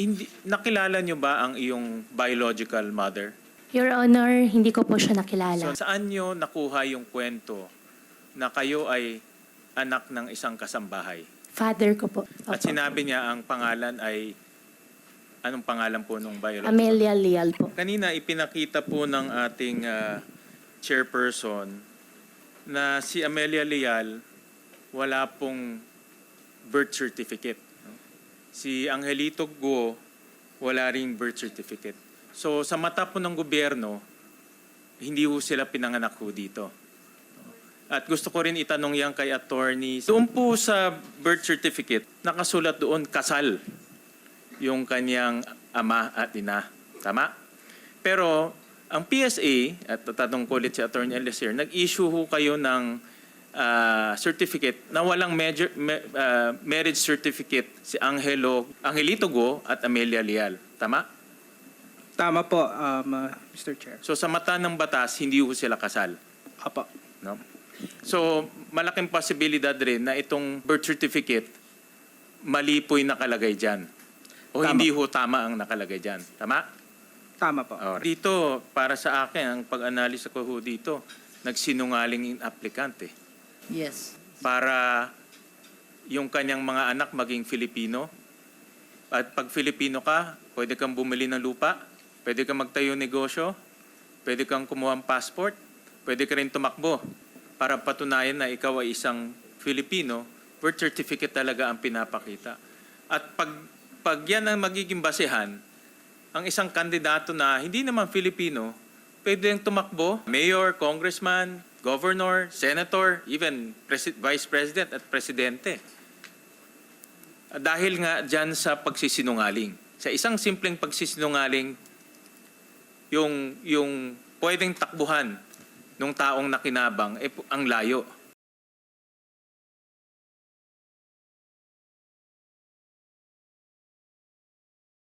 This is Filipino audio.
hindi, nakilala nyo ba ang iyong biological mother? Your Honor, hindi ko po siya nakilala. So, saan nyo nakuha yung kwento na kayo ay anak ng isang kasambahay? Father ko po. At Opo. sinabi niya ang pangalan ay, anong pangalan po nung biological? Amelia Leal po. Kanina ipinakita po ng ating ah, chairperson na si Amelia Leal wala pong birth certificate. Si Angelito Go wala ring birth certificate. So sa mata po ng gobyerno, hindi ho sila pinanganak ho dito. At gusto ko rin itanong yan kay attorney. Doon po sa birth certificate, nakasulat doon kasal yung kanyang ama at ina. Tama? Pero ang PSA, at tatanong ko ulit si Attorney Eliezer, nag-issue ho kayo ng ah, certificate na walang major, ma- ah, marriage certificate si Angelo, Angelito Go at Amelia Leal. Tama? Tama po, um, uh, Mr. Chair. So sa mata ng batas, hindi ho sila kasal. Apo. No? So, malaking posibilidad rin na itong birth certificate, mali po yung nakalagay dyan. O Tama. hindi ho tama ang nakalagay dyan. Tama? Tama po. Oh, dito, para sa akin, ang pag-analisa ko ho dito, nagsinungaling yung applicant eh. Yes. Para yung kanyang mga anak maging Filipino. At pag Filipino ka, pwede kang bumili ng lupa, pwede kang magtayo negosyo, pwede kang kumuha ng passport, pwede ka rin tumakbo para patunayan na ikaw ay isang Filipino, birth certificate talaga ang pinapakita. At pag, pag yan ang magiging basehan, ang isang kandidato na hindi naman Filipino, pwede yung tumakbo, mayor, congressman, governor, senator, even presi- vice president at presidente. Ah, Dahil nga dyan sa pagsisinungaling. Sa isang simpleng pagsisinungaling, yung, yung pwedeng takbuhan ng taong nakinabang, eh, ang layo.